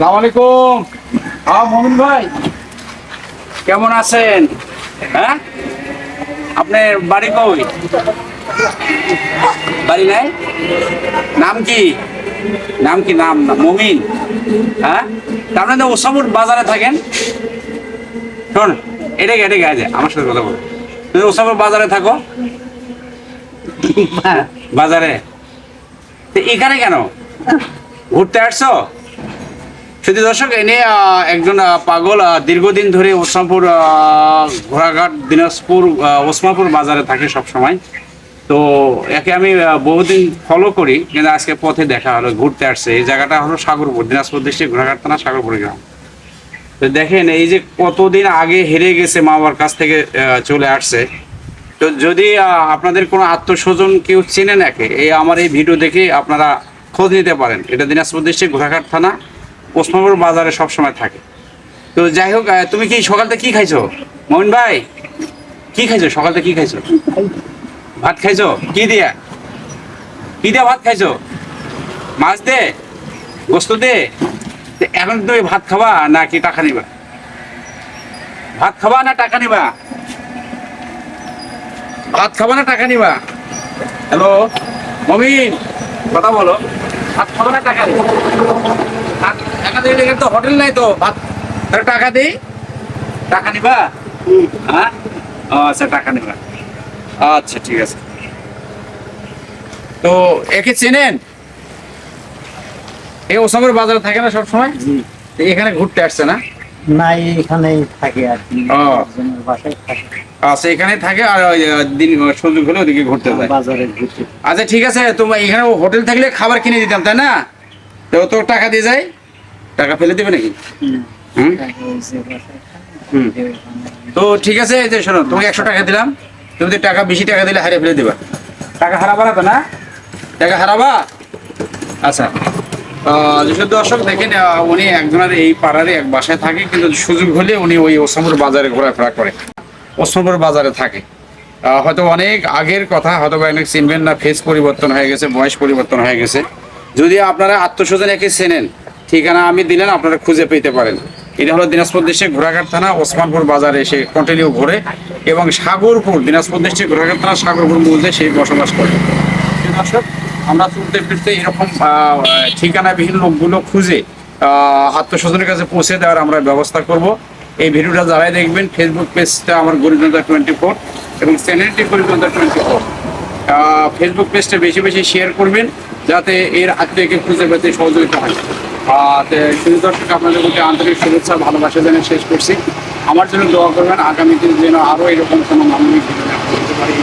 সালাম আলাইকুম। হ্যাঁ মমিন ভাই কেমন আছেন? হ্যাঁ? আপনার বাড়ি কই? বাড়ি নাই? নাম কি? নাম কি? নাম না মমিন। হ্যাঁ? তার মানে ওসামুর বাজারে থাকেন? শোন এটাকে এটাকে আছে আমার সাথে কথা বলো। তুমি ওসামুর বাজারে থাকো? বাজারে? তো এখানে কেন? ঘুরতে আসছো? শুধু দর্শক, এনে একজন পাগল দীর্ঘদিন ধরে ওসমানপুর ঘোড়াঘাট, দিনাজপুর ওসমানপুর বাজারে থাকে সব সময় তো একে আমি বহুদিন ফলো করি, কিন্তু আজকে পথে দেখা হলো, ঘুরতে আসছে। এই জায়গাটা হলো সাগরপুর, দিনাজপুর ডিস্ট্রিক্ট, ঘোড়াঘাট থানা, সাগরপুর গ্রাম। তো দেখেন, এই যে কতদিন আগে হেরে গেছে মা বাবার কাছ থেকে চলে আসছে। তো যদি আপনাদের কোনো আত্মস্বজন কেউ চেনে নাকি, এই আমার এই ভিডিও দেখে আপনারা খোঁজ নিতে পারেন। এটা দিনাজপুর ডিস্ট্রিক্ট, ঘোড়াঘাট থানা ওসমানপুর বাজারে সবসময় থাকে। তো যাই হোক তুমি কি সকালতে কি খাইছো? মমিন ভাই, কি খাইছো? সকালতে কি খাইছো? ভাত খাইছো? কি দিয়া? কি দিয়া ভাত খাইছো? মাছ দে? গোস্ত দে? এখন তুমি ভাত খাবা না কি টাকা নিবা? ভাত খাবা না টাকা নিবা? ভাত খাবা না টাকা নিবা? হ্যালো মমিন, কথা বলো। ভাত খাবা না টাকা নিবা? এখানে তো হোটেল নাই তো। ভাত টাকা দিই টাকা নিবা? হ্যাঁ? আচ্ছা টাকা নিবা। আচ্ছা ঠিক আছে। তো একে চেনেন? এ ওসামের বাজারে থাকে না সবসময়? এখানে ঘুরতে আসছে না? না এখানেই থাকে আর কি। বাসায় থাকে। আচ্ছা এখানে থাকে আর দিন সুযোগ হলে ওদিকে ঘুরতে যায়। বাজারে ঘুরতে। আচ্ছা ঠিক আছে। তোমার এখানে হোটেল থাকলে খাবার কিনে দিতাম তাই না? তো তো টাকা দিয়ে যায় টাকা ফেলে দেবে নাকি। তো ঠিক আছে, এই যে শোনো, তোমাকে একশো টাকা দিলাম। তুমি টাকা বেশি টাকা দিলে হারিয়ে ফেলে দেবা। টাকা হারাবা না তো, না? টাকা হারাবা? আচ্ছা। যেসব দর্শক দেখেন উনি একজনের এই পাড়ারে এক বাসায় থাকে, কিন্তু সুযোগ হলে উনি ওই ওসামুর বাজারে ঘোরাফেরা করে। ওসামুর বাজারে থাকে। হয়তো অনেক আগের কথা, হয়তো অনেক চিনবেন না ফেস পরিবর্তন হয়ে গেছে, বয়স পরিবর্তন হয়ে গেছে। যদি আপনারা আত্মস্বজন একে চেনেন ঠিকানা আমি দিলেন আপনারা খুঁজে পেতে পারেন। এটা হলো দিনাজপুর ডিস্ট্রিক্ট ঘোড়াঘাট থানা, ওসমানপুর বাজারে এসে কন্টিনিউ ঘোরে এবং সাগরপুর, দিনাজপুর ডিস্ট্রিক্ট ঘোড়াঘাট থানা, সাগরপুর মধ্যে সেই বসবাস করে। আমরা চলতে ফিরতে এরকম ঠিকানাবিহীন লোকগুলো খুঁজে আত্মস্বজনের কাছে পৌঁছে দেওয়ার আমরা ব্যবস্থা করব। এই ভিডিওটা যারাই দেখবেন ফেসবুক পেজটা আমার গরিবনন্দা টোয়েন্টি ফোর এবং চ্যানেলটি গরিবনন্দা টোয়েন্টি ফোর ফেসবুক পেজটা বেশি বেশি শেয়ার করবেন, যাতে এর আত্মীয়কে খুঁজে পেতে সহযোগিতা হয়। শুধু দর্শক, আপনাদের প্রতি আন্তরিক শুভেচ্ছা, ভালোবাসা যেন শেষ করছি। আমার জন্য দোয়া করবেন, আগামী দিন যেন আরও এরকম কোনো মানবিক জীবনে করতে পারি।